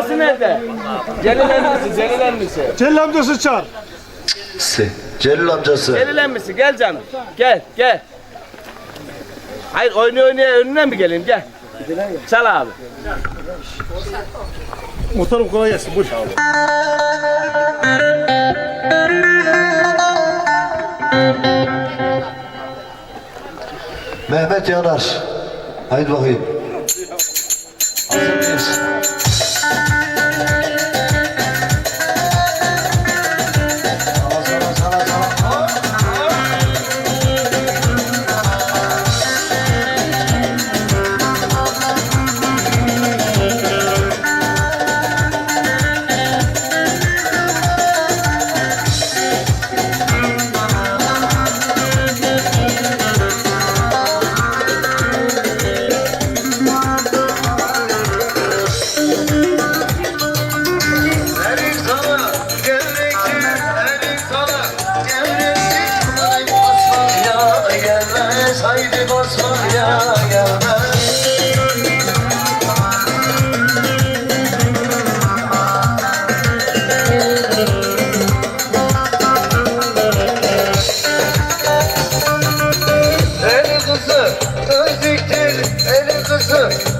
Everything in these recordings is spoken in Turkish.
amcası nerede? Celil amcası, Celil amcası. Celil amcası çağır. Celil amcası. Celil amcası gel canım. Gel, gel. Hayır oynuyor oynuyor önüne mi geleyim gel. Çal abi. Muhtarım kolay gelsin. Buyur. Mehmet Yanar. Haydi bakayım. Hazır mıyız? 四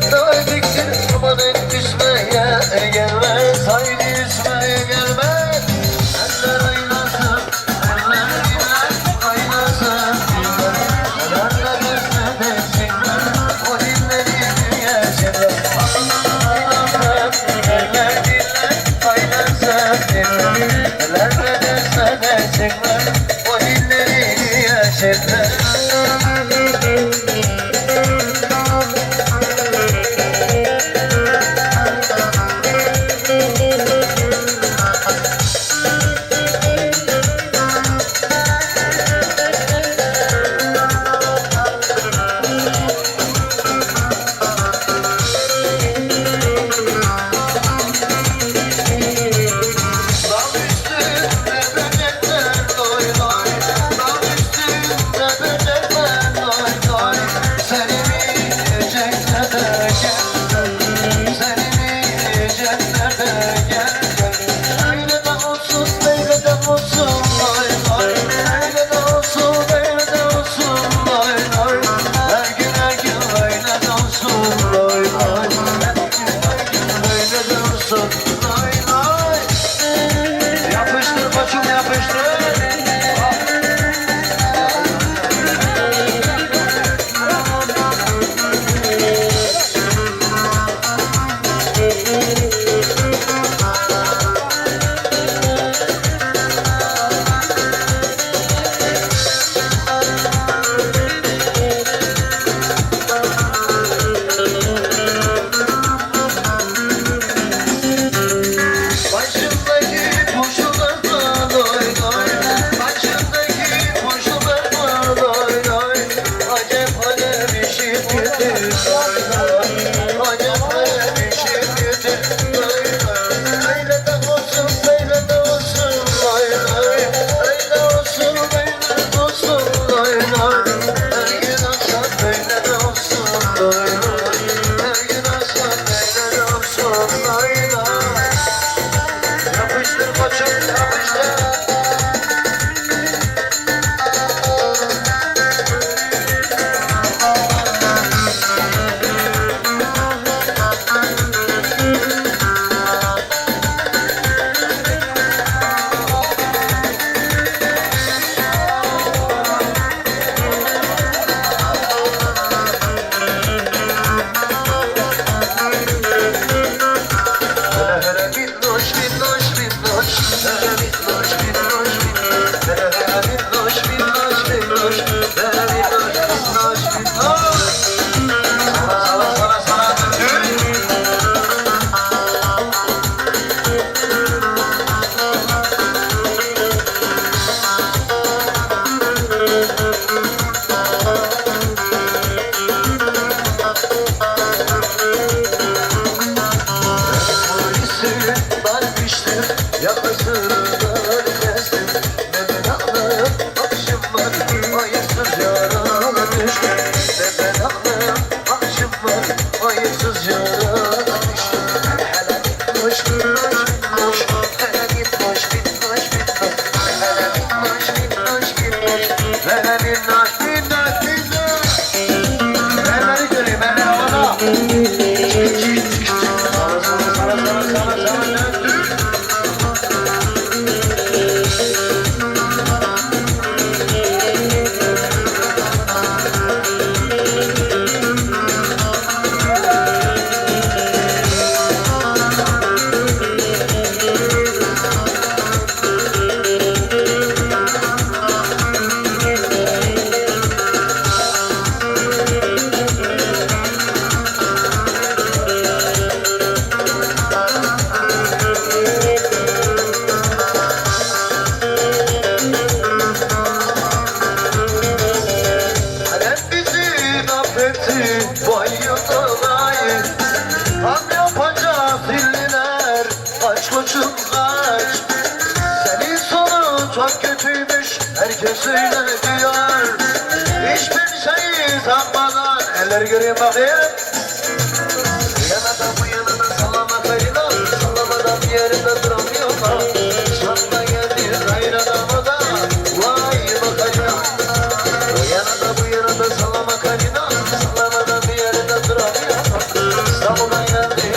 Sana sana sana sana döndüm kötüymüş herkes öyle diyor Hiç kimseyi sanmadan eller göreyim bakayım. Yanada bu yanına salama kayınan Sallamadan yerinde duramıyorlar Şanla geldi kaynanama da vay bakacağım Yanada bu yanına salama kayınan Sallamadan yerinde duramıyorlar İstanbul'a geldi